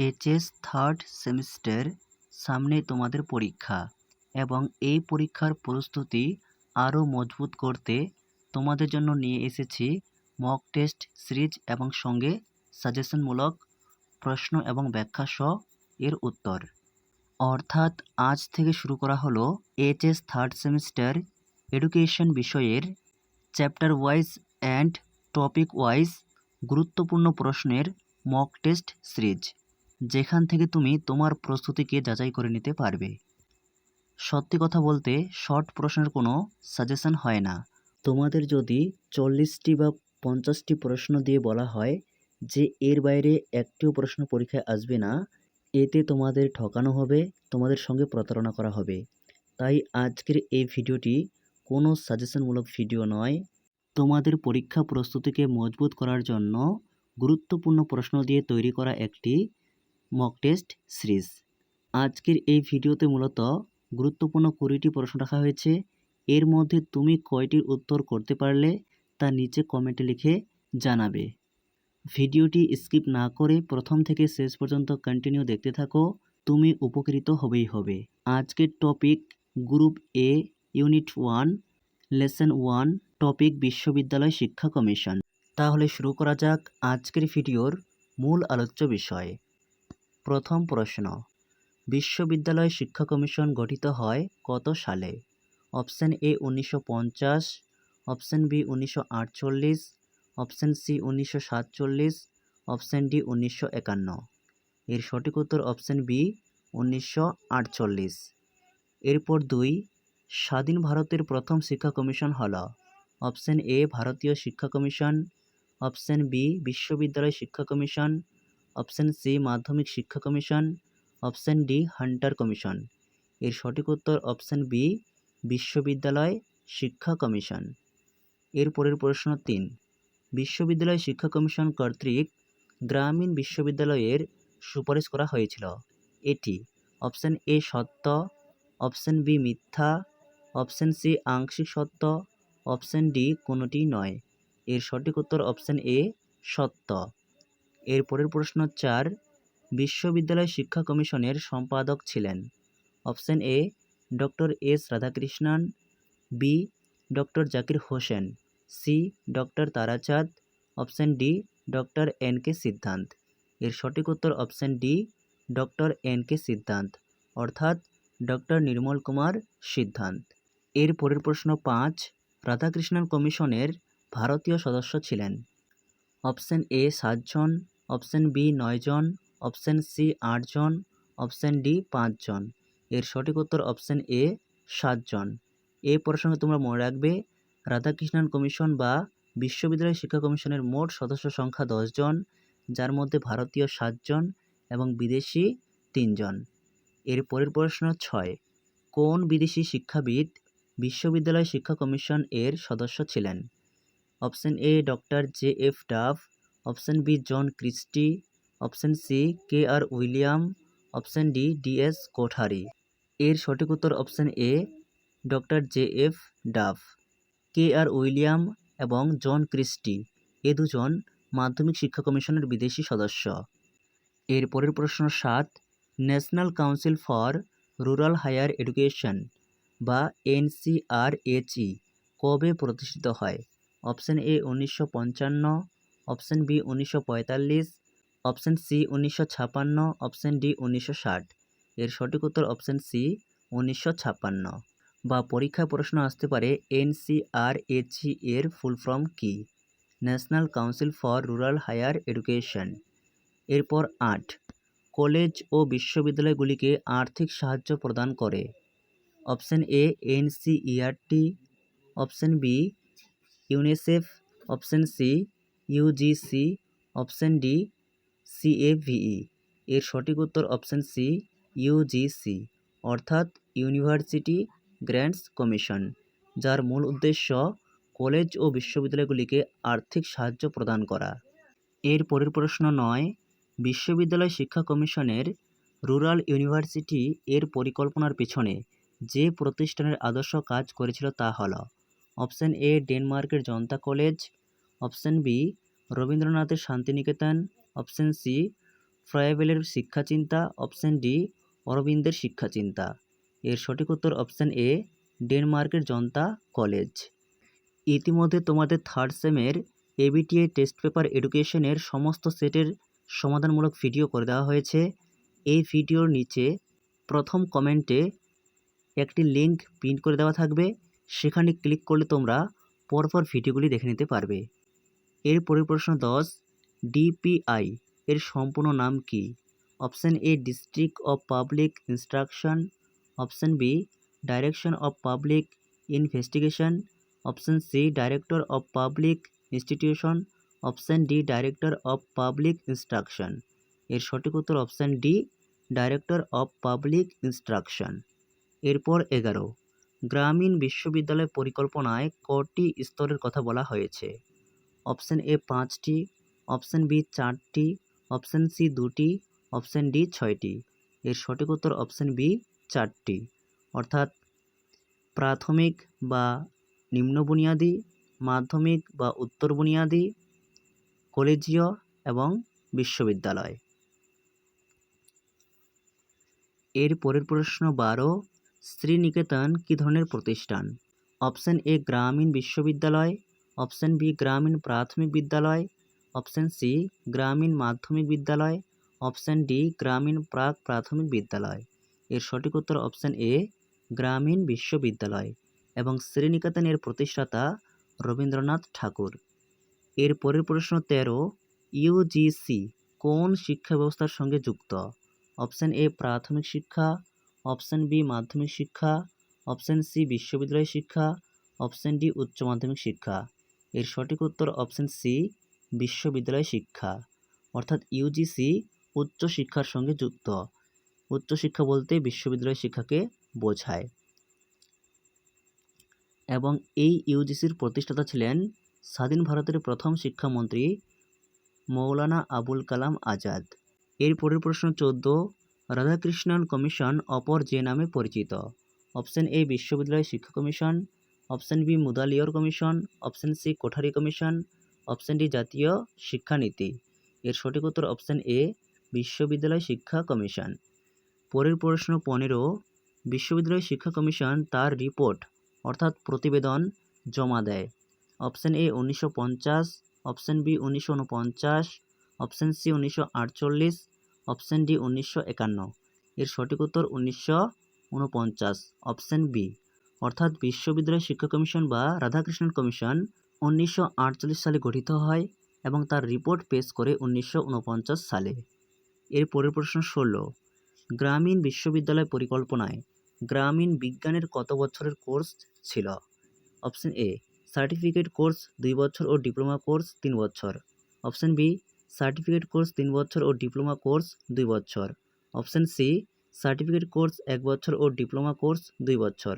HS third semester সামনে তোমাদের পরীক্ষা এবং এই পরীক্ষার প্রস্তুতি আরও মজবুত করতে তোমাদের জন্য নিয়ে এসেছি মক টেস্ট সিরিজ এবং সঙ্গে সাজেশনমূলক প্রশ্ন এবং ব্যাখ্যা সহ এর উত্তর। অর্থাৎ আজ থেকে শুরু করা হলো এইচএস থার্ড সেমিস্টার এডুকেশন বিষয়ের chapter wise and topic wise গুরুত্বপূর্ণ প্রশ্নের মক টেস্ট সিরিজ। যেখান থেকে তুমি তোমার প্রস্তুতিকে যাচাই করে নিতে পারবে। সত্যি কথা বলতে, শর্ট প্রশ্নের কোনো সাজেশন হয় না। তোমাদের যদি চল্লিশটি বা পঞ্চাশটি প্রশ্ন দিয়ে বলা হয় যে এর বাইরে একটিও প্রশ্ন পরীক্ষায় আসবে না, এতে তোমাদের ঠকানো হবে, তোমাদের সঙ্গে প্রতারণা করা হবে। তাই আজকের এই ভিডিওটি কোনো সাজেশনমূলক ভিডিও নয়। তোমাদের পরীক্ষা প্রস্তুতিকে মজবুত করার জন্য গুরুত্বপূর্ণ প্রশ্ন দিয়ে তৈরি করা একটি মক টেস্ট সিরিজ আজকের এই ভিডিওতে মূলত গুরুত্বপূর্ণ কুড়িটি প্রশ্ন রাখা হয়েছে। এর মধ্যে তুমি কয়টির উত্তর করতে পারলে তা নিচে কমেন্টে লিখে জানাবে। ভিডিওটি স্কিপ না করে প্রথম থেকে শেষ পর্যন্ত কন্টিনিউ দেখতে থাকো। তুমি উপকৃত হবেই হবে। আজকের topic group A unit one lesson one topic বিশ্ববিদ্যালয় শিক্ষা কমিশন। তাহলে শুরু করা যাক আজকের ভিডিওর মূল আলোচ্য বিষয়। প্রথম প্রশ্ন, বিশ্ববিদ্যালয় শিক্ষা কমিশন গঠিত হয় কত সালে? অপশন এ উনিশশো পঞ্চাশ, অপশন বি উনিশশো আটচল্লিশ, অপশন সি উনিশশো সাতচল্লিশ, অপশন ডি উনিশশো একান্ন। এর সঠিক উত্তর অপশন বি উনিশশো আটচল্লিশ। এরপর দুই, স্বাধীন ভারতের প্রথম শিক্ষা কমিশন হল? অপশন এ, ভারতীয় শিক্ষা কমিশন। অপশন বি, বিশ্ববিদ্যালয় শিক্ষা কমিশন। অপশন সি, মাধ্যমিক শিক্ষা commission, option D, Hunter commission. এর সঠিক উত্তর অপশন বি, বিশ্ববিদ্যালয় শিক্ষা কমিশন। এর পরের প্রশ্ন তিন, বিশ্ববিদ্যালয় শিক্ষা কমিশন কর্তৃক গ্রামীণ বিশ্ববিদ্যালয়ের সুপারিশ করা হয়েছিল। এটি অপশান এ সত্য, অপশন বি মিথ্যা, অপশন সি আংশিক সত্য, অপশন ডি কোনোটি নয়। এর সঠিক উত্তর অপশন এ সত্য। এর পরের প্রশ্ন চার, বিশ্ববিদ্যালয় শিক্ষা কমিশনের সম্পাদক ছিলেন। Option A, doctor S Radhakrishnan, B, doctor Zakir Husain, C, doctor Tarachand, option D, doctor N K Siddhanta. এর সঠিক উত্তর option D, doctor N K Siddhanta, অর্থাৎ ডক্টর নির্মল কুমার সিদ্ধান্ত। এর পরের প্রশ্ন পাঁচ, রাধাকৃষ্ণন কমিশনের ভারতীয় সদস্য ছিলেন। অপশন এ, সাতজন অপশন বি নয়জন, অপশন সি আটজন, অপশন ডি পাঁচজন। এর সঠিক উত্তর অপশন এ সাতজন। এ প্রসঙ্গে তোমরা মনে রাখবে রাধাকৃষ্ণন কমিশন বা বিশ্ববিদ্যালয় শিক্ষা কমিশনের মোট সদস্য সংখ্যা দশজন, যার মধ্যে ভারতীয় সাতজন এবং বিদেশি তিনজন। এর পরের প্রশ্ন ছয়, কোন বিদেশি শিক্ষাবিদ বিশ্ববিদ্যালয় শিক্ষা কমিশন এর সদস্য ছিলেন? Option A doctor J F Duff option B, John Christie, option C, K R William, option D D S Kothari. এর সঠিক উত্তর option A, doctor J F Duff. K R William এবং জন ক্রিস্টি এ দুজন মাধ্যমিক শিক্ষা কমিশনের বিদেশি সদস্য। এর পরের প্রশ্ন সাত, National Council for Rural Higher Education বা এনসিআরএচই কবে প্রতিষ্ঠিত হয়? অপশন এ, উনিশশো পঞ্চান্ন অপশন বি উনিশশো পঁয়তাল্লিশ, অপশন সি উনিশশো ছাপান্ন, অপশন ডি উনিশশো ষাট। এর সঠিক উত্তর অপশন সি উনিশশো ছাপান্ন। বা পরীক্ষায় প্রশ্ন আসতে পারে এনসিআরএচই এর full form key? National Council for Rural Higher Education. এরপর আট। কলেজ ও বিশ্ববিদ্যালয়গুলিকে আর্থিক সাহায্য প্রদান করে। Option A NCERT option B UNICEF, option C UGC option D CAVE এর সঠিক উত্তর অপশন সি ইউজিসি অর্থাৎ ইউনিভার্সিটি গ্র্যান্টস কমিশন যার মূল উদ্দেশ্য কলেজ ও বিশ্ববিদ্যালয়গুলিকে আর্থিক সাহায্য প্রদান করা। এর পরের প্রশ্ন নয়, বিশ্ববিদ্যালয় শিক্ষা কমিশনের রুরাল ইউনিভার্সিটি এর পরিকল্পনার পিছনে যে প্রতিষ্ঠানের আদর্শ কাজ করেছিল তা হল অপশন এ ডেনমার্কের জনতা কলেজ অপশন বি, রবীন্দ্রনাথের শান্তিনিকেতন। অপশন সি ফ্রয়েবেলের শিক্ষা চিন্তা অপশন ডি, অরবিন্দের শিক্ষা চিন্তা এর সঠিক উত্তর অপশন এ, ডেনমার্কের জনতা কলেজ। ইতিমধ্যে তোমাদের থার্ড সেমের এবিটিএ টেস্ট পেপার এডুকেশনের সমস্ত সেটের সমাধানমূলক ভিডিও করে দেওয়া হয়েছে। এই ভিডিওর নিচে প্রথম কমেন্টে একটি লিঙ্ক প্রিন্ট করে দেওয়া থাকবে। সেখানে ক্লিক করলে তোমরা পরপর ভিডিওগুলি দেখে নিতে পারবে। এর পরের প্রশ্ন দশ, ডিপিআই এর সম্পূর্ণ নাম কি? Option A, district of public instruction. Option B, direction of public investigation. Option C, director of public institution. Option D, director of public instruction. এর সঠিক উত্তর option D, director of public instruction. এরপর এগারো, গ্রামীণ বিশ্ববিদ্যালয় পরিকল্পনায় কটি স্তরের কথা বলা হয়েছে? অপশান এ পাঁচটি, অপশান বি চারটি, অপশান সি দুটি, অপশান ডি ছয়টি। এর সঠিক উত্তর অপশান বি চারটি। অর্থাৎ প্রাথমিক বা নিম্ন বুনিয়াদী, মাধ্যমিক বা উত্তর বুনিয়াদী, কলেজীয় এবং বিশ্ববিদ্যালয়। এর পরের প্রশ্ন বারো, শ্রীনিকেতন কী ধরনের প্রতিষ্ঠান? অপশান এ গ্রামীণ বিশ্ববিদ্যালয় অপশান বি, গ্রামীণ প্রাথমিক বিদ্যালয়। অপশান সি, গ্রামীণ মাধ্যমিক বিদ্যালয়। অপশান ডি, গ্রামীণ প্রাক প্রাথমিক বিদ্যালয়। এর সঠিক উত্তর অপশান এ, গ্রামীণ বিশ্ববিদ্যালয়। এবং শ্রীনিকেতনের প্রতিষ্ঠাতা রবীন্দ্রনাথ ঠাকুর। এর পরের প্রশ্ন তেরো ইউজিসি কোন শিক্ষা ব্যবস্থার সঙ্গে যুক্ত? অপশান এ, প্রাথমিক শিক্ষা। অপশান বি, মাধ্যমিক শিক্ষা। অপশান সি, বিশ্ববিদ্যালয় শিক্ষা। অপশান ডি, উচ্চ মাধ্যমিক শিক্ষা। এর সঠিক উত্তর অপশান সি বিশ্ববিদ্যালয় শিক্ষা, অর্থাৎ ইউজিসি উচ্চ শিক্ষার সঙ্গে যুক্ত। উচ্চশিক্ষা বলতে বিশ্ববিদ্যালয় শিক্ষাকে বোঝায়। এবং এই ইউজিসির প্রতিষ্ঠাতা ছিলেন স্বাধীন ভারতের প্রথম শিক্ষামন্ত্রী মৌলানা আবুল কালাম আজাদ। এর পরের প্রশ্ন চোদ্দ রাধাকৃষ্ণন কমিশন অপর যে নামে পরিচিত? অপশন এ বিশ্ববিদ্যালয় শিক্ষা commission option B Mudaliar commission. Option C, Kothari commission. Option D, জাতীয় শিক্ষানীতি। এর সঠিক উত্তর অপশন এ, বিশ্ববিদ্যালয় শিক্ষা কমিশন। পরের প্রশ্ন পনেরো, বিশ্ববিদ্যালয় শিক্ষা কমিশন তার রিপোর্ট, অর্থাৎ প্রতিবেদন, জমা দেয়। অপশন এ, উনিশশো পঞ্চাশ। অপশন বি, উনিশশো উনপঞ্চাশ। অপশন সি, উনিশশো আটচল্লিশ। অপশন ডি, উনিশশো একান্ন। এর সঠিক উত্তর উনিশশো উনপঞ্চাশ। অপশন বি অর্থাৎ বিশ্ববিদ্যালয় শিক্ষা কমিশন বা রাধাকৃষ্ণন কমিশন উনিশশো আটচল্লিশ সালে গঠিত হয় এবং তার রিপোর্ট পেশ করে উনিশশো উনপঞ্চাশ সালে। এর পরের প্রশ্ন ষোলো। গ্রামীণ বিশ্ববিদ্যালয় পরিকল্পনায় গ্রামীণ বিজ্ঞানের কত বছরের কোর্স ছিল? অপশন এ, সার্টিফিকেট কোর্স দুই বছর ও ডিপ্লোমা কোর্স তিন বছর। অপশন বি, সার্টিফিকেট কোর্স তিন বছর ও ডিপ্লোমা কোর্স দুই বছর। অপশন সি, সার্টিফিকেট কোর্স এক বছর ও ডিপ্লোমা কোর্স দুই বছর।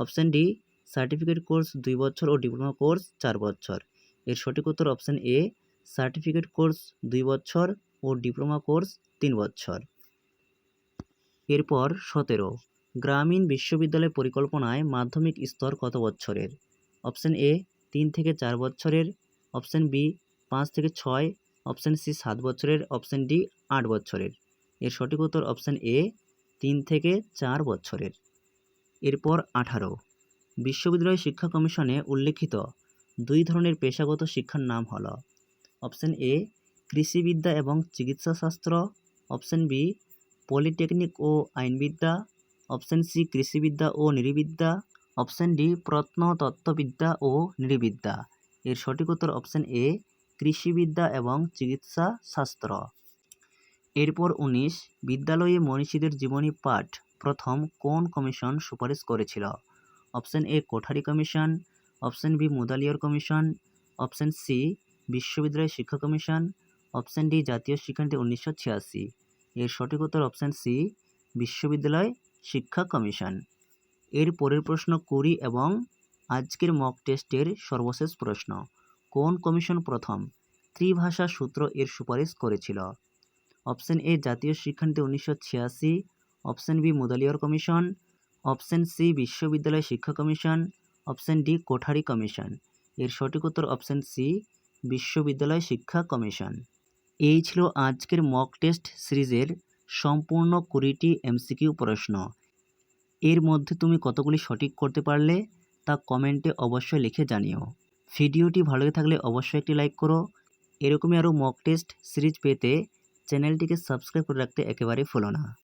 অপশন ডি, সার্টিফিকেট কোর্স দুই বছর ও ডিপ্লোমা কোর্স চার বছর। এর সঠিক উত্তর অপশান এ, সার্টিফিকেট কোর্স দুই বছর ও ডিপ্লোমা কোর্স তিন বছর। এরপর সতেরো, গ্রামীণ বিশ্ববিদ্যালয় পরিকল্পনায় মাধ্যমিক স্তর কত বছরের? অপশন এ, তিন থেকে চার বছরের। অপশন বি, পাঁচ থেকে ছয়। অপশন সি, সাত বছরের। অপশন ডি, আট বছরের। এর সঠিক উত্তর অপশন এ, তিন থেকে চার বছরের। এরপর আঠারো। বিশ্ববিদ্যালয় শিক্ষা কমিশনে উল্লেখিত দুই ধরনের পেশাগত শিক্ষার নাম হল অপশন এ, কৃষিবিদ্যা এবং চিকিৎসাশাস্ত্র, অপশন বি, পলিটেকনিক ও আইনবিদ্যা, অপশন সি, কৃষিবিদ্যা ও নৃবিদ্যা, অপশন ডি প্রত্নতত্ত্ববিদ্যা ও নৃবিদ্যা। এর সঠিক উত্তর অপশন এ, কৃষিবিদ্যা এবং চিকিৎসা শাস্ত্র এরপর উনিশ, বিদ্যালয়ে মনীষীদের জীবনী পাঠ প্রথম কোন কমিশন সুপারিশ করেছিল? Option A Kothari commission, option B Mudaliar commission, option C বিশ্ববিদ্যালয় শিক্ষা কমিশন, অপশন ডি জাতীয় শিক্ষানীতি উনিশশো ছিয়াশি। এর সঠিক উত্তর অপশন সি বিশ্ববিদ্যালয় শিক্ষা কমিশন। এর পরের প্রশ্ন কুড়ি এবং আজকের মক টেস্টের সর্বশেষ প্রশ্ন, কোন কমিশন প্রথম ত্রিভাষা সূত্র এর সুপারিশ করেছিল? অপশন এ জাতীয় শিক্ষানীতি উনিশশো ছিয়াশি option B Mudaliar commission, option C বিশ্ববিদ্যালয় শিক্ষা commission, option D Kothari commission. এর সঠিক উত্তর অপশন সি বিশ্ববিদ্যালয় শিক্ষা কমিশন। এই ছিল আজকের মক টেস্ট সিরিজের সম্পূর্ণ কুড়িটি এমসিকিউ প্রশ্ন। এর মধ্যে তুমি কতগুলি সঠিক করতে পারলে তা কমেন্টে অবশ্যই লিখে জানিও। ভিডিওটি ভালো থাকলে অবশ্যই একটি লাইক করো। এরকমই আরও মক টেস্ট সিরিজ পেতে চ্যানেলটিকে সাবস্ক্রাইব করে রাখতে একেবারেই ভুলো না।